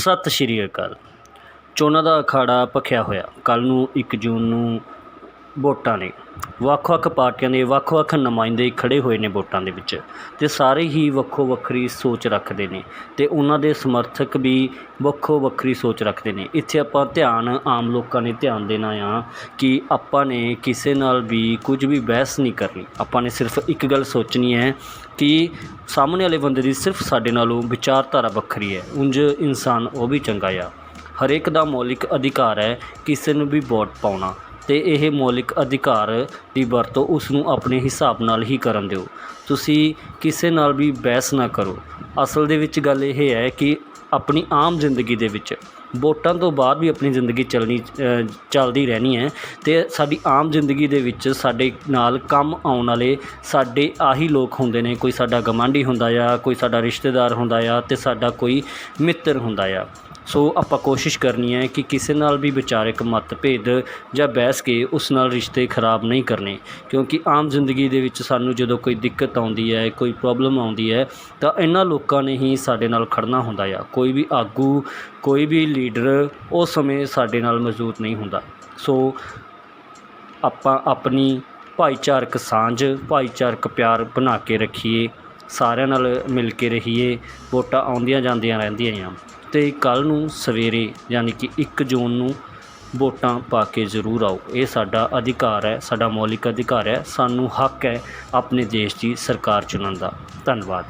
ਸਤਿ ਸ਼੍ਰੀ ਅਕਾਲ। ਚੋਣਾਂ ਦਾ ਅਖਾੜਾ ਭਖਿਆ ਹੋਇਆ। ਕੱਲ੍ਹ ਨੂੰ ਇੱਕ ਜੂਨ ਨੂੰ ਵੋਟਾਂ ਨੇ। ਵੱਖ-ਵੱਖ ਪਾਰਟੀਆਂ ਦੇ ਵੱਖ-ਵੱਖ ਨੁਮਾਇੰਦੇ ਖੜ੍ਹੇ ਹੋਏ ਨੇ ਵੋਟਾਂ ਦੇ ਵਿੱਚ ਅਤੇ ਸਾਰੇ ਹੀ ਵੱਖੋ ਵੱਖਰੀ ਸੋਚ ਰੱਖਦੇ ਨੇ ਅਤੇ ਉਹਨਾਂ ਦੇ ਸਮਰਥਕ ਵੀ ਵੱਖੋ ਵੱਖਰੀ ਸੋਚ ਰੱਖਦੇ ਨੇ। ਇੱਥੇ ਆਪਾਂ ਧਿਆਨ ਆਮ ਲੋਕਾਂ ਨੇ ਧਿਆਨ ਦੇਣਾ ਆ ਕਿ ਆਪਾਂ ਨੇ ਕਿਸੇ ਨਾਲ ਵੀ ਕੁਝ ਵੀ ਬਹਿਸ ਨਹੀਂ ਕਰਨੀ। ਆਪਾਂ ਨੇ ਸਿਰਫ ਇੱਕ ਗੱਲ ਸੋਚਣੀ ਹੈ ਕਿ ਸਾਹਮਣੇ ਵਾਲੇ ਬੰਦੇ ਦੀ ਸਿਰਫ ਸਾਡੇ ਨਾਲੋਂ ਵਿਚਾਰਧਾਰਾ ਵੱਖਰੀ ਹੈ। ਉਂਝ ਇਨਸਾਨ ਉਹ ਵੀ ਚੰਗਾ ਆ। ਹਰੇਕ ਦਾ ਮੌਲਿਕ ਅਧਿਕਾਰ ਹੈ ਕਿਸੇ ਨੂੰ ਵੀ ਵੋਟ ਪਾਉਣਾ। ਅਤੇ ਇਹ ਮੌਲਿਕ ਅਧਿਕਾਰ ਦੀ ਵਰਤੋਂ ਉਸ ਨੂੰ ਆਪਣੇ ਹਿਸਾਬ ਨਾਲ ਹੀ ਕਰਨ ਦਿਓ। ਤੁਸੀਂ ਕਿਸੇ ਨਾਲ ਵੀ ਬਹਿਸ ਨਾ ਕਰੋ। ਅਸਲ ਦੇ ਵਿੱਚ ਗੱਲ ਇਹ ਹੈ ਕਿ ਆਪਣੀ ਆਮ ਜ਼ਿੰਦਗੀ ਦੇ ਵਿੱਚ ਵੋਟਾਂ ਤੋਂ ਬਾਅਦ ਵੀ ਆਪਣੀ ਜ਼ਿੰਦਗੀ ਚੱਲਣੀ ਚੱਲਦੀ ਰਹਿਣੀ ਹੈ ਅਤੇ ਸਾਡੀ ਆਮ ਜ਼ਿੰਦਗੀ ਦੇ ਵਿੱਚ ਸਾਡੇ ਨਾਲ ਕੰਮ ਆਉਣ ਵਾਲੇ ਸਾਡੇ ਆਹੀ ਲੋਕ ਹੁੰਦੇ ਨੇ। ਕੋਈ ਸਾਡਾ ਗਵਾਂਢੀ ਹੁੰਦਾ ਆ, ਕੋਈ ਸਾਡਾ ਰਿਸ਼ਤੇਦਾਰ ਹੁੰਦਾ ਆ ਅਤੇ ਸਾਡਾ ਕੋਈ ਮਿੱਤਰ ਹੁੰਦਾ ਆ। ਸੋ ਆਪਾਂ ਕੋਸ਼ਿਸ਼ ਕਰਨੀ ਹੈ ਕਿ ਕਿਸੇ ਨਾਲ ਵੀ ਵਿਚਾਰਕ ਮਤਭੇਦ ਜਾਂ ਬਹਿਸ ਕੇ ਉਸ ਨਾਲ ਰਿਸ਼ਤੇ ਖਰਾਬ ਨਹੀਂ ਕਰਨੇ। ਕਿਉਂਕਿ ਆਮ ਜ਼ਿੰਦਗੀ ਦੇ ਵਿੱਚ ਸਾਨੂੰ ਜਦੋਂ ਕੋਈ ਦਿੱਕਤ ਆਉਂਦੀ ਹੈ, ਕੋਈ ਪ੍ਰੋਬਲਮ ਆਉਂਦੀ ਹੈ, ਤਾਂ ਇਹਨਾਂ ਲੋਕਾਂ ਨੇ ਹੀ ਸਾਡੇ ਨਾਲ ਖੜਨਾ ਹੁੰਦਾ ਆ। ਕੋਈ ਵੀ ਆਗੂ, ਕੋਈ ਵੀ ਲੀਡਰ ਉਸ ਸਮੇਂ ਸਾਡੇ ਨਾਲ ਮੌਜੂਦ ਨਹੀਂ ਹੁੰਦਾ। ਸੋ ਆਪਾਂ ਆਪਣੀ ਭਾਈਚਾਰਕ ਸਾਂਝ, ਭਾਈਚਾਰਕ ਪਿਆਰ ਬਣਾ ਕੇ ਰੱਖੀਏ। ਸਾਰਿਆਂ ਨਾਲ ਮਿਲ ਕੇ ਰਹੀਏ, ਵੋਟਾਂ ਆਉਂਦੀਆਂ ਜਾਂਦੀਆਂ ਰਹਿੰਦੀਆਂ ਆ। ਅਤੇ ਕੱਲ੍ਹ ਨੂੰ ਸਵੇਰੇ ਯਾਨੀ ਕਿ ਇੱਕ ਜੂਨ ਨੂੰ ਵੋਟਾਂ ਪਾ ਕੇ ਜ਼ਰੂਰ ਆਓ। ਇਹ ਸਾਡਾ ਅਧਿਕਾਰ ਹੈ, ਸਾਡਾ ਮੌਲਿਕ ਅਧਿਕਾਰ ਹੈ, ਸਾਨੂੰ ਹੱਕ ਹੈ ਆਪਣੇ ਦੇਸ਼ ਦੀ ਸਰਕਾਰ ਚੁਣਨ ਦਾ। ਧੰਨਵਾਦ।